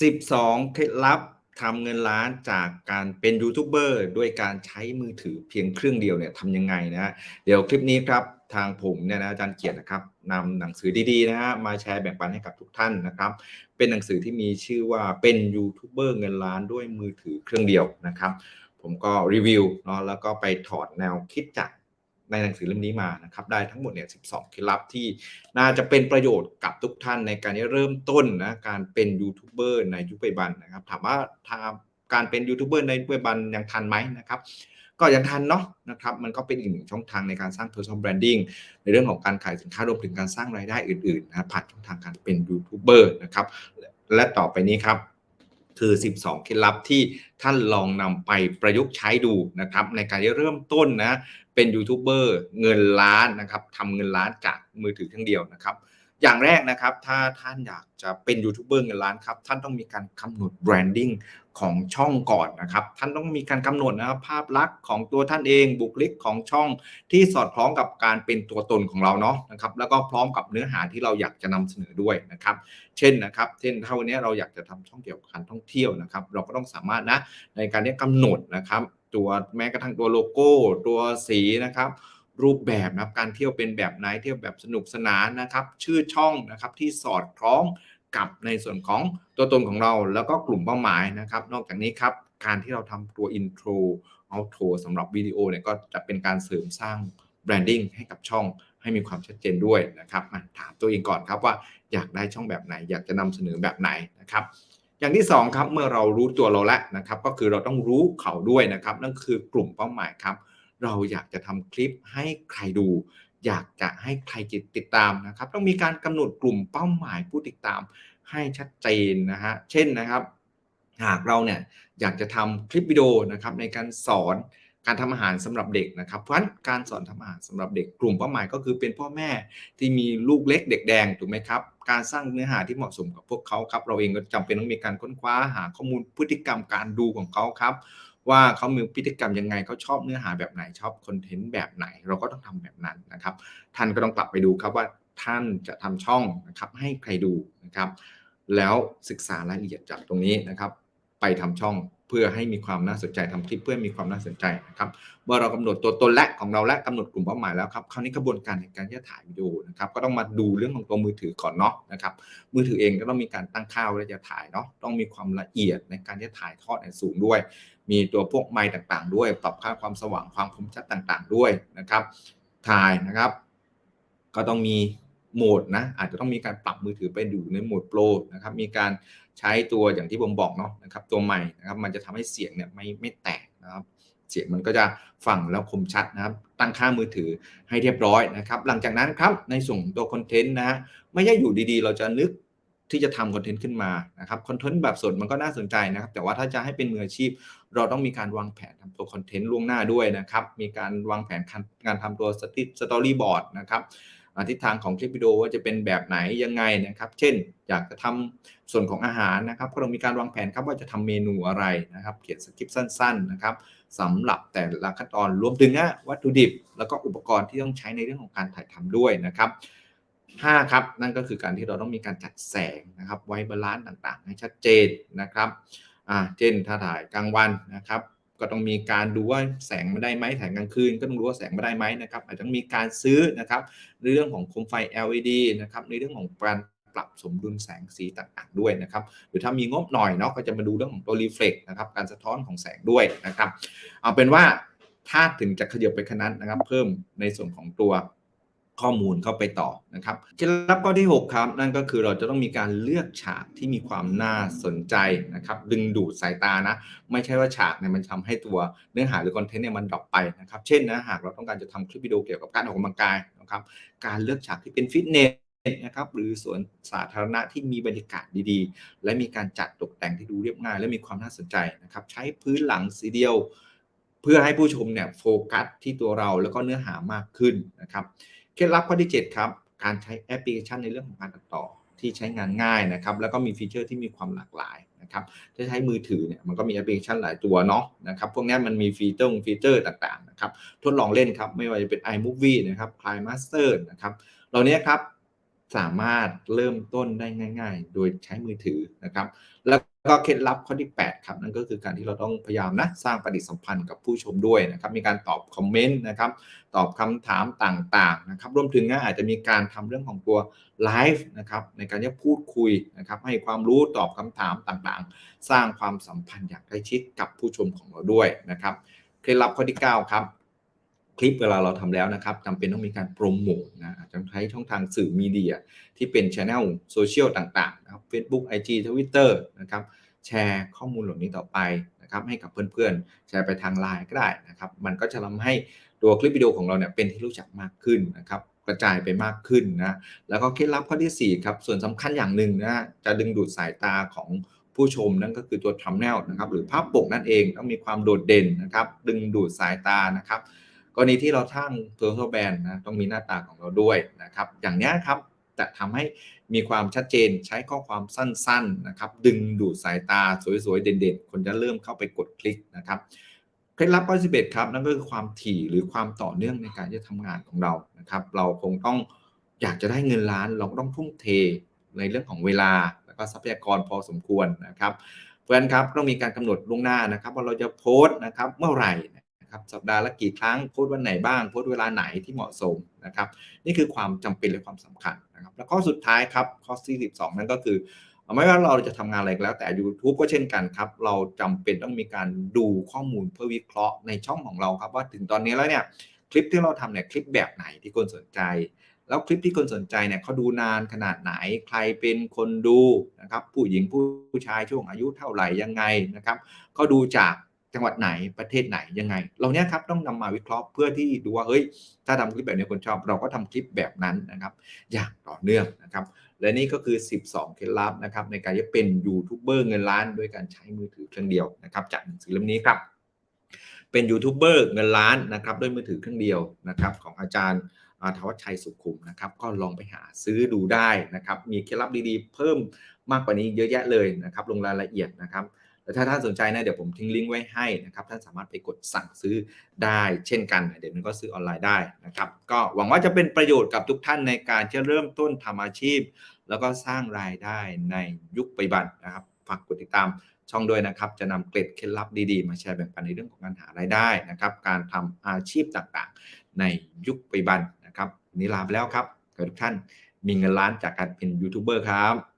12 เคล็ดลับทำเงินล้านจากการเป็นยูทูบเบอร์ด้วยการใช้มือถือเพียงเครื่องเดียวเนี่ยทำยังไงนะฮะเดี๋ยวคลิปนี้ครับทางผมเนี่ยนะอาจารย์เกียรตินะครับนำหนังสือดีๆนะฮะมาแชร์แบ่งปันให้กับทุกท่านนะครับ เป็นหนังสือที่มีชื่อว่าเป็นยูทูบเบอร์เงินล้านด้วยมือถือเครื่องเดียวนะครับ ผมก็รีวิวเนาะแล้วก็ไปถอดแนวคิดจาก ในหนังสือเล่มนี้มานะครับได้ทั้งหมดเนี่ย12เคล็ดลับที่น่าจะเป็นประโยชน์กับทุกท่านในการที่เริ่มต้นนะการเป็นยูทูบเบอร์ในยุคปัจจุบันนะครับถามว่าทาการเป็นยูทูบเบอร์ในยุคปัจจุบันยังทันไหมนะครับก็ยังทันเนาะนะครับมันก็เป็นอีกหนึ่งช่องทางในการสร้าง personal branding ในเรื่องของการขายสินค้ารวมถึงการสร้างรายได้อื่นๆนะผ่านช่องทางการเป็นยูทูบเบอร์นะครับและต่อไปนี้ครับคือ 12 เคล็ดลับที่ท่านลองนำไปประยุกต์ใช้ดูนะครับในการที่เริ่มต้นนะ เป็นยูทูบเบอร์เงินล้านนะครับทำเงินล้านจากมือถือเครื่องเดียวนะครับ อย่างแรกนะครับถ้าท่านอยากจะเป็นยูทูบเบอร์เงินล้านครับท่านต้องมีการกำหนดแบรนดิ้งของช่องก่อนนะครับ ท่านต้องมีการกำหนดนะครับภาพลักษณ์ของตัวท่านเองบุคลิกของช่องที่สอดคล้องกับการเป็นตัวตนของเราเนาะนะครับ แล้วก็พร้อมกับเนื้อหาที่เราอยากจะนำเสนอด้วยนะครับ เช่นนะครับเช่นถ้าวันนี้เราอยากจะทำช่องเกี่ยวกับการท่องเที่ยวนะครับ เราก็ต้องสามารถนะในการที่กำหนดนะครับ ตัวแม้กระทั่งตัวโลโก้ ตัวสีนะครับรูปแบบนะครับการเที่ยวเป็นแบบไหนเที่ยวแบบสนุกสนานนะครับ ชื่อช่องนะครับที่สอดคล้องกับในส่วนของตัวตนของเราแล้วก็กลุ่มเป้าหมายนะครับ นอกจากนี้ครับการที่เราทำตัว intro outro สำหรับวิดีโอเนี่ยก็จะเป็นการเสริมสร้างแบรนดิ้งให้กับช่องให้มีความชัดเจนด้วยนะครับมาถามตัวเองก่อนครับว่าอยากได้ช่องแบบไหน อยากจะนำเสนอแบบไหนนะครับ อย่างที่2ครับเมื่อเรารู้ตัวเราแล้วนะครับก็คือเราต้องรู้เขาด้วยนะครับ นั่นคือกลุ่มเป้าหมายครับ เราอยากจะทำคลิปให้ใครดู อยากจะให้ใครติดตามนะครับ ต้องมีการกำหนดกลุ่มเป้าหมายผู้ติดตามให้ชัดเจนนะฮะเช่นนะครับ หากเราเนี่ยอยากจะทำคลิปวิดีโอนะครับในการสอน การทำอาหารสำหรับเด็กนะครับ เพราะฉะนั้นการสอนทำอาหารสำหรับเด็กกลุ่มเป้าหมายก็คือเป็นพ่อแม่ที่มีลูกเล็กเด็กแดงถูกไหมครับ การสร้างเนื้อหาที่เหมาะสมกับพวกเขาครับ เราเองก็จำเป็นต้องมีการค้นคว้าหาข้อมูลพฤติกรรมการดูของเขาครับ ว่าเขามีพฤติกรรมยังไงเขาชอบเนื้อหาแบบไหนชอบคอนเทนต์แบบไหน เราก็ต้องทำแบบนั้นนะครับ ท่านก็ต้องกลับไปดูครับว่าท่านจะทำช่องนะครับให้ใครดูนะครับ แล้วศึกษารายละเอียดจากตรงนี้นะครับ ไปทำช่อง เพื่อให้มีความน่าสนใจทำคลิปเพื่อมีความน่าสนใจนะครับเมื่อเรากำหนดตัวตนและของเราและกำหนดกลุ่มเป้าหมายแล้วครับคราวนี้กระบวนการในการที่จะถ่ายวิดีโอนะครับก็ต้องมาดูเรื่องของตัวมือถือก่อนเนาะนะครับมือถือเองก็ต้องมีการตั้งค่าว่าจะถ่ายเนาะต้องมีความละเอียดในการที่จะถ่ายทอดในสูงด้วย มีตัวพวกไมค์ต่างๆ ด้วยปรับค่าความสว่างความคมชัดต่างๆ ด้วยนะครับ ถ่ายนะครับ ก็ต้องมีโหมดนะอาจจะต้องมีการปรับมือถือไปอยู่ในโหมดโปรนะครับมีการ ใช้ตัวอย่างที่ผมบอกเนาะนะครับตัวใหม่นะครับมันจะทำให้เสียงเนี่ยไม่ไม่แตกนะครับเสียงมันก็จะฟังแล้วคมชัดนะครับ ตั้งค่ามือถือให้เรียบร้อยนะครับ หลังจากนั้นครับในส่วนตัวคอนเทนต์นะฮะไม่ใช่อยู่ดีๆ เราจะนึกที่จะทำคอนเทนต์ขึ้นมานะครับคอนเทนต์แบบสดมันก็น่าสนใจนะครับ แต่ว่าถ้าจะให้เป็นมืออาชีพ เราต้องมีการวางแผนทำตัวคอนเทนต์ล่วงหน้าด้วยนะครับ มีการวางแผนการทำตัวสตอรี่บอร์ดนะครับ ทิศทางของคลิปวิดีโอว่าจะเป็นแบบไหนยังไงนะครับ เช่น อยากจะทำส่วนของอาหารนะครับก็ต้องมีการวางแผนครับว่าจะทำเมนูอะไรนะครับ เขียนสคริปต์สั้น ๆ นะครับสำหรับแต่ละขั้นตอนรวมถึงวัตถุดิบ แล้วก็อุปกรณ์ที่ต้องใช้ในเรื่องของการถ่ายทำด้วยนะครับ5ครับนั่นก็คือการที่เราต้องมีการจัดแสงนะครับไว้บาลานซ์ต่างๆ ให้ชัดเจนนะครับอ่าเช่นถ้าถ่ายกลางวันนะครับ ก็ต้องมีการดูว่าแสงมาได้ไหมแสงกลางคืนก็ต้องรู้ว่าแสงมาได้ไหมนะครับอาจจะมีการซื้อนะครับในเรื่องของโคมไฟ LED นะครับในเรื่องของการปรับสมดุลแสงสีต่างๆด้วยนะครับหรือถ้ามีงบหน่อยเนาะก็จะมาดูเรื่องของตัวรีเฟล็กนะครับการสะท้อนของแสงด้วยนะครับเอาเป็นว่าถ้าถึงจะขยับไปขนาดนะครับ เพิ่มในส่วนของตัว ข้อมูลเข้าไปต่อนะครับเคล็ดลับข้อที่ 6 ครับ นั่นก็คือเราจะต้องมีการเลือกฉากที่มีความน่าสนใจนะครับ ดึงดูดสายตานะ ไม่ใช่ว่าฉากเนี่ยมันทำให้ตัวเนื้อหาหรือคอนเทนต์เนี่ยมันดรอปไปนะครับ เช่นนะหากเราต้องการจะทำคลิปวิดีโอเกี่ยวกับการออกกำลังกายนะครับ การเลือกฉากที่เป็นฟิตเนสนะครับหรือสวนสาธารณะที่มีบรรยากาศดีๆ และมีการจัดตกแต่งที่ดูเรียบง่าย และมีความน่าสนใจนะครับ ใช้พื้นหลังสีเดียว เพื่อให้ผู้ชมเนี่ยโฟกัสที่ตัวเราแล้วก็เนื้อหามากขึ้นนะครับ เคล็ดลับข้อที่ 7 ครับ การใช้แอปพลิเคชันในเรื่องของการตัดต่อที่ใช้งานง่ายนะครับ แล้วก็มีฟีเจอร์ที่มีความหลากหลายนะครับถ้าใช้มือถือเนี่ยมันก็มีแอปพลิเคชันหลายตัวเนาะนะครับพวกนี้มันมีฟีเจอร์ฟีเจอร์ต่างๆนะครับทดลองเล่นครับไม่ว่าจะเป็น iMovie นะครับ CliMaster นะครับเหล่านี้ครับสามารถเริ่มต้นได้ง่าย ๆ โดยใช้มือถือนะครับ แล้ว ก็เคล็ดลับข้อที่ 8 ครับ นั่นก็คือการที่เราต้องพยายามนะสร้างปฏิสัมพันธ์กับผู้ชมด้วยนะครับ มีการตอบคอมเมนต์นะครับ ตอบคำถามต่างๆนะครับรวมถึงอาจจะมีการทำเรื่องของตัวไลฟ์นะครับในการที่พูดคุยนะครับให้ความรู้ตอบคำถามต่างๆ สร้างความสัมพันธ์อย่างใกล้ชิดกับผู้ชมของเราด้วยนะครับเคล็ดลับข้อที่ 9 ครับ คลิปเวลาเราทำแล้วนะครับจำเป็นต้องมีการโปรโมทนะอาจจะใช้ช่องทางสื่อมีเดียที่เป็นช anel โซเชียลต่างๆนะครับ Facebook IG Twitter นะครับแชร์ข้อมูลเหล่านี้ต่อไปนะครับให้กับเพื่อนๆ แชร์ไปทางไลน์ก็ได้นะครับมันก็จะทำให้ตัวคลิปวิดีโอของเราเนี่ยเป็นที่รู้จักมากขึ้นนะครับกระจายไปมากขึ้นนะแล้วก็เคล็ดลับข้อที่ 4 ครับ ส่วนสำคัญอย่างหนึ่งนะจะดึงดูดสายตาของผู้ชมนั่นก็คือตัว thumbnail นะครับหรือภาพปกนั่นเองต้องมีความโดดเด่นนะครับดึงดูดสายตานะครับ กรณีที่เราทั้ง personal brand นะต้องมีหน้าตาของเราด้วยนะครับ อย่างนี้ครับจะทำให้มีความชัดเจนใช้ข้อความสั้นๆนะครับ ดึงดูดสายตาสวยๆ เด่นๆ คนจะเริ่มเข้าไปกดคลิกนะครับเคล็ดลับข้อ11ครับนั่นก็คือความถี่หรือความต่อเนื่องในการจะทำงานของเรานะครับ เราคงต้องอยากจะได้เงินล้านเราก็ต้องทุ่มเทในเรื่องของเวลาแล้วก็ทรัพยากรพอสมควรนะครับ เพราะฉะนั้นครับต้องมีการกำหนดล่วงหน้านะครับ ว่าเราจะโพสต์นะครับเมื่อไหร่ นะครับสัปดาห์ละกี่ครั้งโพสต์วันไหนบ้างโพสต์เวลาไหนที่เหมาะสมนะครับนี่คือความจำเป็นและความสำคัญนะครับแล้วข้อสุดท้ายครับข้อที่12 นั่นก็คือไม่ว่าเราจะทำงานอะไรแล้วแต่ YouTube ก็เช่นกันครับ เราจำเป็นต้องมีการดูข้อมูลเพื่อวิเคราะห์ในช่องของเราครับ ว่าถึงตอนนี้แล้วเนี่ยคลิปที่เราทำเนี่ยคลิปแบบไหนที่คนสนใจ แล้วคลิปที่คนสนใจเนี่ยเขาดูนานขนาดไหนใครเป็นคนดูนะครับผู้หญิงผู้ชายช่วงอายุเท่าไหร่ยังไงนะครับก็ดูจาก จังหวัดไหนประเทศไหนยังไง เราเนี้ยครับต้องนำมาวิเคราะห์เพื่อที่ดูว่าเฮ้ยถ้าทำคลิปแบบนี้คนชอบ เราก็ทำคลิปแบบนั้นนะครับ อย่างต่อเนื่องนะครับ และนี่ก็คือ 12 เคล็ดลับนะครับในการจะเป็นยูทูบเบอร์เงินล้านด้วยการใช้มือถือเครื่องเดียวนะครับ จากหนังสือเล่มนี้ครับ เป็นยูทูบเบอร์เงินล้านนะครับด้วยมือถือเครื่องเดียวนะครับของอาจารย์ทวัชชัยสุขุมนะครับก็ลองไปหาซื้อดูได้นะครับ มีเคล็ดลับดีๆ เพิ่มมากกว่านี้เยอะแยะเลยนะครับลงรายละเอียดนะครับ แต่ถ้าท่านสนใจนะเดี๋ยวผมทิ้งลิงก์ไว้ให้นะครับท่านสามารถไปกดสั่งซื้อได้เช่นกัน เดี๋ยวนี้ก็ซื้อออนไลน์ได้นะครับก็หวังว่าจะเป็นประโยชน์กับทุกท่านในการจะเริ่มต้นทำอาชีพ แล้วก็สร้างรายได้ในยุคปัจจุบันนะครับฝากกดติดตามช่องด้วยนะครับ จะนำเกร็ดเคล็ดลับดีๆ มาแชร์แบ่งปันในเรื่องของการหารายได้นะครับ การทำอาชีพต่างๆ ในยุคปัจจุบันนะครับนี้ลาไปแล้วครับขอทุกท่านมีเงินล้านจากการเป็นยูทูบเบอร์ครับ